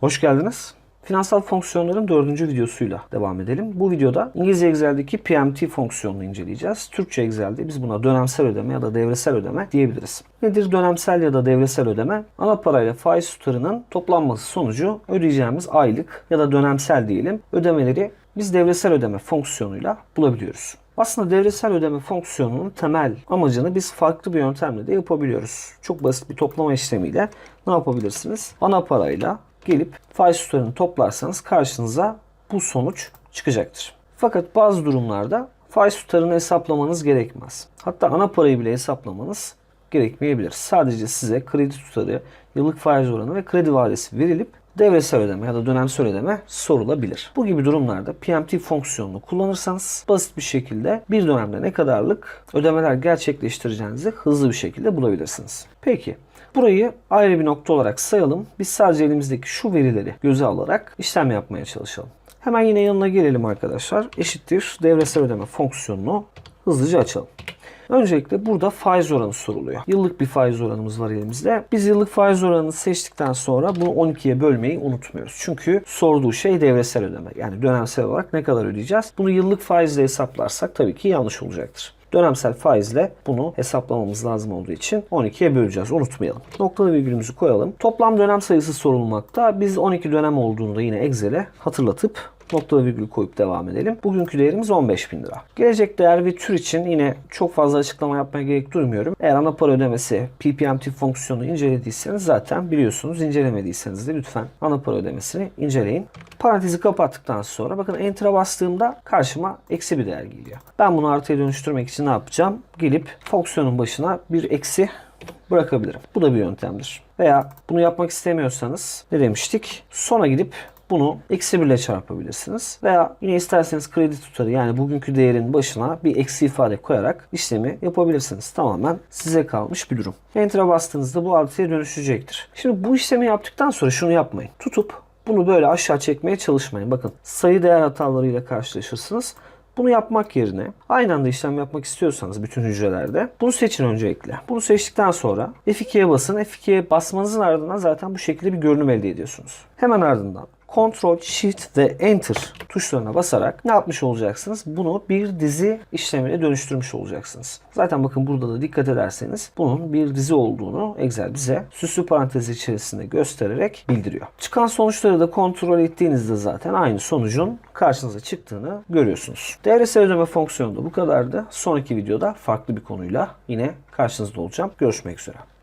Hoş geldiniz. Finansal fonksiyonların dördüncü videosuyla devam edelim. Bu videoda İngilizce Excel'deki PMT fonksiyonunu inceleyeceğiz. Türkçe Excel'de biz buna dönemsel ödeme ya da devresel ödeme diyebiliriz. Nedir dönemsel ya da devresel ödeme? Ana parayla faiz tutarının toplanması sonucu ödeyeceğimiz aylık ya da dönemsel diyelim ödemeleri biz devresel ödeme fonksiyonuyla bulabiliyoruz. Aslında devresel ödeme fonksiyonunun temel amacını biz farklı bir yöntemle de yapabiliyoruz. Çok basit bir toplama işlemiyle ne yapabilirsiniz? Ana parayla gelip faiz tutarını toplarsanız karşınıza bu sonuç çıkacaktır. Fakat bazı durumlarda faiz tutarını hesaplamanız gerekmez. Hatta ana parayı bile hesaplamanız gerekmeyebilir. Sadece size kredi tutarı, yıllık faiz oranı ve kredi vadesi verilip devresel ödeme ya da dönemsel ödeme sorulabilir. Bu gibi durumlarda PMT fonksiyonunu kullanırsanız basit bir şekilde bir dönemde ne kadarlık ödemeler gerçekleştireceğinizi hızlı bir şekilde bulabilirsiniz. Peki Burayı ayrı bir nokta olarak sayalım. Biz sadece elimizdeki şu verileri göze alarak işlem yapmaya çalışalım. Hemen yine yanına gelelim arkadaşlar. Eşittir devresel ödeme fonksiyonunu hızlıca açalım. Öncelikle burada faiz oranı soruluyor. Yıllık bir faiz oranımız var elimizde. Biz yıllık faiz oranını seçtikten sonra bunu 12'ye bölmeyi unutmuyoruz. Çünkü sorduğu şey devresel ödeme. Yani dönemsel olarak ne kadar ödeyeceğiz? Bunu yıllık faizle hesaplarsak tabii ki yanlış olacaktır. Dönemsel faizle bunu hesaplamamız lazım olduğu için 12'ye böleceğiz. Unutmayalım. Noktalı virgülümüzü koyalım. Toplam dönem sayısı sorulmakta. Biz 12 dönem olduğunu da yine Excel'e hatırlatıp noktalı virgül koyup devam edelim. Bugünkü değerimiz 15 bin lira. Gelecek değer ve tür için yine çok fazla açıklama yapmaya gerek duymuyorum. Eğer ana para ödemesi PPMT fonksiyonu incelediyseniz zaten biliyorsunuz. İncelemediyseniz de lütfen ana para ödemesini inceleyin. Parantezi kapattıktan sonra bakın Enter'a bastığımda karşıma eksi bir değer geliyor. Ben bunu artıya dönüştürmek için ne yapacağım? Gelip fonksiyonun başına bir eksi bırakabilirim. Bu da bir yöntemdir. Veya bunu yapmak istemiyorsanız ne demiştik? Sona gidip bunu eksi 1 ile çarpabilirsiniz. Veya yine isterseniz kredi tutarı yani bugünkü değerin başına bir eksi ifade koyarak işlemi yapabilirsiniz. Tamamen size kalmış bir durum. Enter'a bastığınızda bu artıya dönüşecektir. Şimdi bu işlemi yaptıktan sonra şunu yapmayın. Tutup bunu böyle aşağı çekmeye çalışmayın. Bakın sayı değer hatalarıyla karşılaşırsınız. Bunu yapmak yerine aynı anda işlem yapmak istiyorsanız bütün hücrelerde bunu seçin öncelikle. Bunu seçtikten sonra F2'ye basın. F2'ye basmanızın ardından zaten bu şekilde bir görünüm elde ediyorsunuz. Hemen ardından Ctrl, Shift ve Enter tuşlarına basarak ne yapmış olacaksınız? Bunu bir dizi işlemine dönüştürmüş olacaksınız. Zaten bakın burada da dikkat ederseniz bunun bir dizi olduğunu Excel bize süslü parantez içerisinde göstererek bildiriyor. Çıkan sonuçları da kontrol ettiğinizde zaten aynı sonucun karşınıza çıktığını görüyorsunuz. Devresel ödeme fonksiyonu da bu kadardı. Sonraki videoda farklı bir konuyla yine karşınızda olacağım. Görüşmek üzere.